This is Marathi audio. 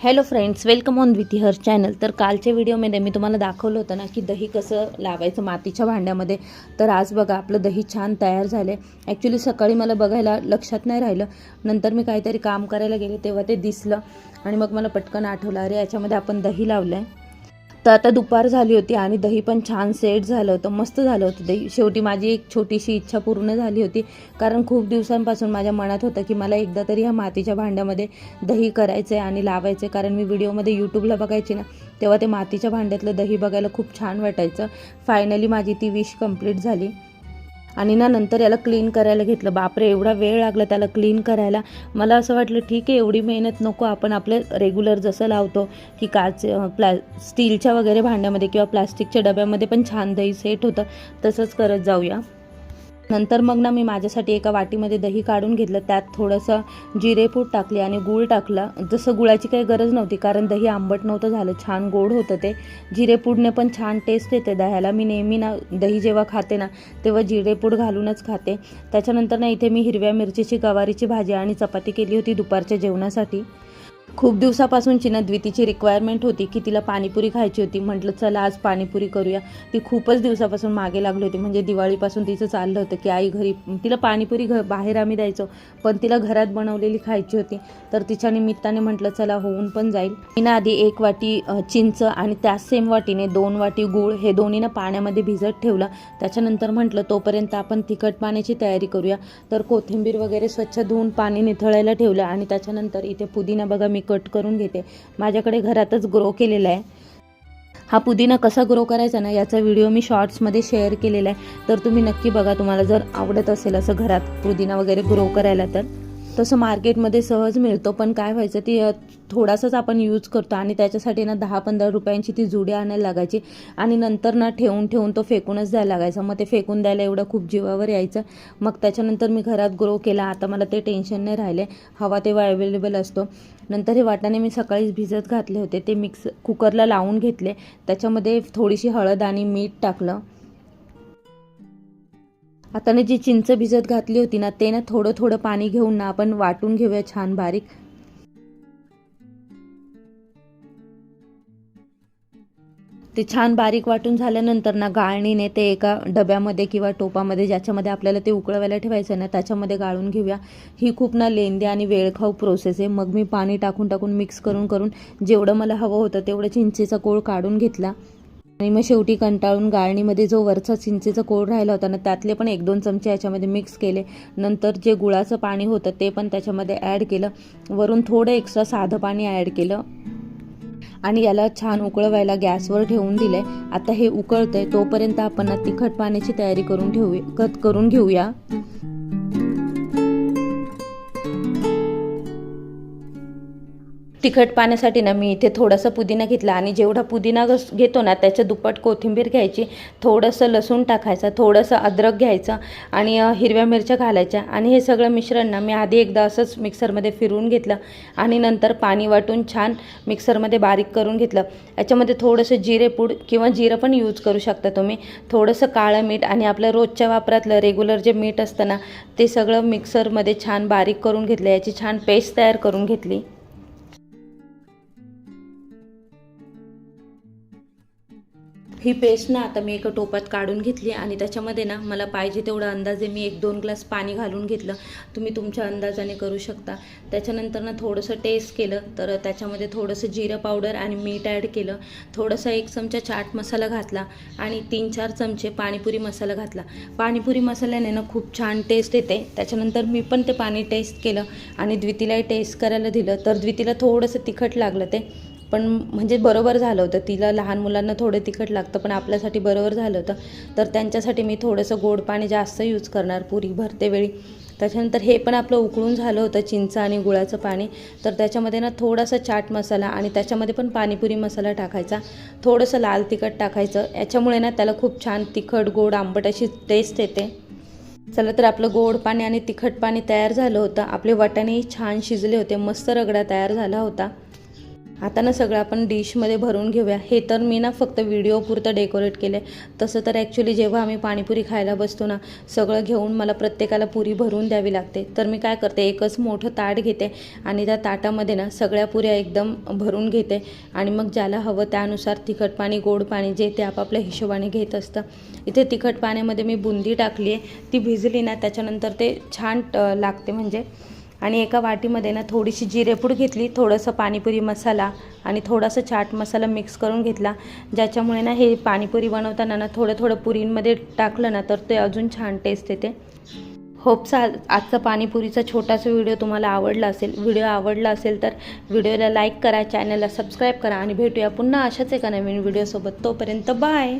Hello friends welcome on with her channel तर कालच्या व्हिडिओमध्ये मी तुम्हाला दाखवलं होतं ना की दही कसं लावायचं मातीच्या भांड्यामध्ये. तर आज बघा आपलं दही छान तयार झालं आहे ॲक्च्युली सकाळी मला बघायला लक्षात नाही राहिलं. नंतर मी काहीतरी काम करायला गेले तेव्हा ते दिसलं. आणि मग मला पटकन आठवलं अरे याच्यामध्ये आपण दही लावलं आहे तर आता दुपार झाली होती आणि दही पण छान सेट झालं होतं मस्त झालं होतं दही. शेवटी माझी एक छोटीशी इच्छा पूर्ण झाली होती. कारण खूप दिवसांपासून माझ्या मनात होतं की मला एकदा तरी ह्या मातीच्या भांड्यामध्ये दही करायचं आहे आणि लावायचं आहे कारण मी व्हिडिओमध्ये यूट्यूबला बघायची ना तेव्हा ते मातीच्या भांड्यातलं दही बघायला खूप छान वाटायचं. फायनली माझी ती विश कंप्लीट झाली. आणि ना नंतर याला क्लीन करायला घेतलं. बापरे एवढा वेळ लागला त्याला क्लीन करायला. मला असं वाटलं ठीक आहे एवढी मेहनत नको आपण आपलं रेग्युलर जसं लावतो की काच प्लॅ स्टीलच्या वगैरे भांड्यामध्ये किंवा प्लॅस्टिकच्या डब्यामध्ये पण छान दही सेट होतं तसंच करत जाऊया. नंतर मग ना मी माझ्यासाठी एका वाटीमध्ये दही काढून घेतलं. त्यात थोडंसं जिरेपूड टाकले आणि गूळ टाकला. जसं गुळाची काही गरज नव्हती कारण दही आंबट नव्हतं झालं छान गोड होतं ते. जिरेपूडने पण छान टेस्ट येते दह्याला. मी नेहमी ना दही जेव्हा खाते ना तेव्हा जिरेपूड घालूनच खाते. त्याच्यानंतर ना इथे मी हिरव्या मिरचीची गवारीची भाजी आणि चपाती केली होती दुपारच्या जेवणासाठी. खूप दिवसापासूनची ना द्वितीची रिक्वायरमेंट होती की तिला पाणीपुरी खायची होती. म्हटलं चला आज पाणीपुरी करूया. ती खूपच दिवसापासून मागे लागली होती. म्हणजे दिवाळीपासून तिचं चाललं होतं की आई घरी तिला पाणीपुरी घ बाहेर आम्ही द्यायचो पण तिला घरात बनवलेली खायची होती. तर तिच्या निमित्ताने म्हटलं चला होऊन पण जाईल. तिनं आधी एक वाटी चिंच आणि त्याच सेम वाटीने दोन वाटी गूळ हे दोन्हीनं पाण्यामध्ये भिजत ठेवला. त्याच्यानंतर म्हटलं तोपर्यंत आपण तिखट पाण्याची तयारी करूया. तर कोथिंबीर वगैरे स्वच्छ धुवून पाणी निथळायला ठेवलं आणि त्याच्यानंतर इथे पुदिना बघा मी कट करून घेते. माझ्याकडे घरातच ग्रो केलेला आहे. हा पुदिना कसा ग्रो करायचा ना याचा व्हिडिओ मी शॉर्ट्समध्ये शेअर केलेला आहे. तर तुम्ही नक्की बघा तुम्हाला जर आवडत असेल असं घरात पुदिना वगैरे ग्रो करायला तर. तसं मार्केटमध्ये सहज मिळतो पण काय व्हायचं ती थोडासाच आपण यूज करतो आणि त्याच्यासाठी ना दहा पंधरा रुपयांची ती जुडी आणायला लागायची आणि नंतर ना ठेवून ठेवून तो फेकूनच द्यायला लागायचा. मग ते फेकून द्यायला एवढं खूप जीवावर यायचं. मग त्याच्यानंतर मी घरात ग्रो केला. आता मला ते टेन्शन नाही राहिले. हवा तेव्हा अवेलेबल असतो. नंतर हे वाटाणे मी सकाळीच भिजत घातले होते. ते मिक्स कुकरला लावून घेतले. त्याच्यामध्ये थोडीशी हळद आणि मीठ टाकलं. आता ना जी चिंच भिजत घातली होती ना ते ना थोडं थोडं पाणी घेऊन ना आपण वाटून घेऊया छान बारीक. ते छान बारीक वाटून झाल्यानंतर ना गाळणीने ते एका डब्यामध्ये किंवा टोपामध्ये ज्याच्यामध्ये आपल्याला ते उकळवायला ठेवायचं ना त्याच्यामध्ये गाळून घेऊया. ही खूप ना लेंदी आणि वेळखाऊ प्रोसेस आहे. मग मी पाणी टाकून टाकून मिक्स करून करून जेवढं मला हवं होतं तेवढं चिंचेचा कोळ काढून घेतला. आणि मग शेवटी कंटाळून गाळणीमध्ये जो वरचा चिंचेचा कोड राहिला होता ना त्यातले पण एक दोन चमचे याच्यामध्ये मिक्स केले. नंतर जे गुळाचं पाणी होतं ते पण त्याच्यामध्ये ॲड केलं. वरून थोडं एक्स्ट्रा साधं पाणी ॲड केलं. आणि याला छान उकळवायला गॅसवर ठेवून दिले आता हे उकळतंय तोपर्यंत आपण तिखट पाण्याची तयारी करून ठेवू कत करून घेऊया. तिखट पाण्यासाठी ना मी इथे थोडासा पुदिना घेतला आणि जेवढा पुदिना घस- घेतो ना त्याच्या दुप्पट कोथिंबीर घ्यायची थोडंसं लसूण टाकायचं थोडंसं अद्रक घ्यायचं आणि हिरव्या मिरच्या घालायच्या आणि हे सगळं मिश्रण ना मी आधी एकदा असंच मिक्सरमध्ये फिरवून घेतलं आणि नंतर पाणी वाटून छान मिक्सरमध्ये बारीक करून घेतलं. याच्यामध्ये थोडंसं जिरेपूड किंवा जिरं पण यूज करू शकता तुम्ही. थोडंसं काळं मीठ आणि आपलं रोजच्या वापरातलं रेग्युलर जे मीठ असतं ना ते सगळं मिक्सरमध्ये छान बारीक करून घेतलं. याची छान पेस्ट तयार करून घेतली. ही पेस्ट ना आता मी एका टोपात काढून घेतली आणि त्याच्यामध्ये ना मला पाहिजे तेवढं अंदाजे मी एक दोन ग्लास पाणी घालून घेतलं. तुम्ही तुमच्या अंदाजाने करू शकता. त्याच्यानंतर ना थोडंसं टेस्ट केलं तर त्याच्यामध्ये थोडंसं जिरं पावडर आणि मीठ ॲड केलं. थोडंसं एक चमचा चाट मसाला घातला आणि तीन चार चमचे पाणीपुरी मसाला घातला. पाणीपुरी मसाल्याने ना खूप छान टेस्ट येते. त्याच्यानंतर मी पण ते पाणी टेस्ट केलं आणि द्वितीलाही टेस्ट करायला दिलं. तर द्वितीला थोडंसं तिखट लागलं ते. पण म्हणजे बरोबर झालं होतं. तिला लहान मुलांना थोडं तिखट लागतं पण आपल्यासाठी बरोबर झालं होतं. तर त्यांच्यासाठी मी थोडंसं गोड पाणी जास्त यूज करणार पुरी भरते वेळी. त्याच्यानंतर हे पण आपलं उकळून झालं होतं चिंच आणि गुळाचं पाणी. तर त्याच्यामध्ये ना थोडासा चाट मसाला आणि त्याच्यामध्ये पण पाणीपुरी मसाला टाकायचा. थोडंसं लाल तिखट टाकायचं. याच्यामुळे ना त्याला खूप छान तिखट गोड आंबट अशी टेस्ट येते. चला तर आपलं गोड पाणी आणि तिखट पाणी तयार झालं होतं. आपले वाटाणेही छान शिजले होते. मस्त रगडा तयार झाला होता. आता ना सगळं आपण डिशमध्ये भरून घेऊया. हे तर मी ना फक्त व्हिडिओ पुरतं डेकोरेट केलं आहे तसं तर ॲक्च्युली जेव्हा आम्ही पाणीपुरी खायला बसतो ना सगळं घेऊन मला प्रत्येकाला पुरी भरून द्यावी लागते. तर मी काय करते एकच मोठं ताट घेते आणि त्या ताटामध्ये ना सगळ्या पुऱ्या एकदम भरून घेते आणि मग ज्याला हवं त्यानुसार तिखट पाणी गोड पाणी जे ते आपापल्या हिशोबाने घेत असतं. इथे तिखट पाण्यामध्ये मी बुंदी टाकली आहे ती भिजली ना त्याच्यानंतर ते छान लागते. म्हणजे आणि एका वाटीमध्ये ना थोडीशी जिरेपूड घेतली थोडंसं पाणीपुरी मसाला आणि थोडासा चाट मसाला मिक्स करून घेतला. ज्याच्यामुळे ना हे पाणीपुरी बनवताना ना थोडं थोडं पुरींमध्ये टाकलं ना तर ते अजून छान टेस्ट येते. होपचा आजचा पाणीपुरीचा छोटासा व्हिडिओ तुम्हाला आवडला असेल व्हिडिओ आवडला असेल तर व्हिडिओला लाईक करा चॅनलला सबस्क्राईब करा आणि भेटूया पुन्हा अशाच एका नवीन व्हिडिओसोबत. तोपर्यंत बाय!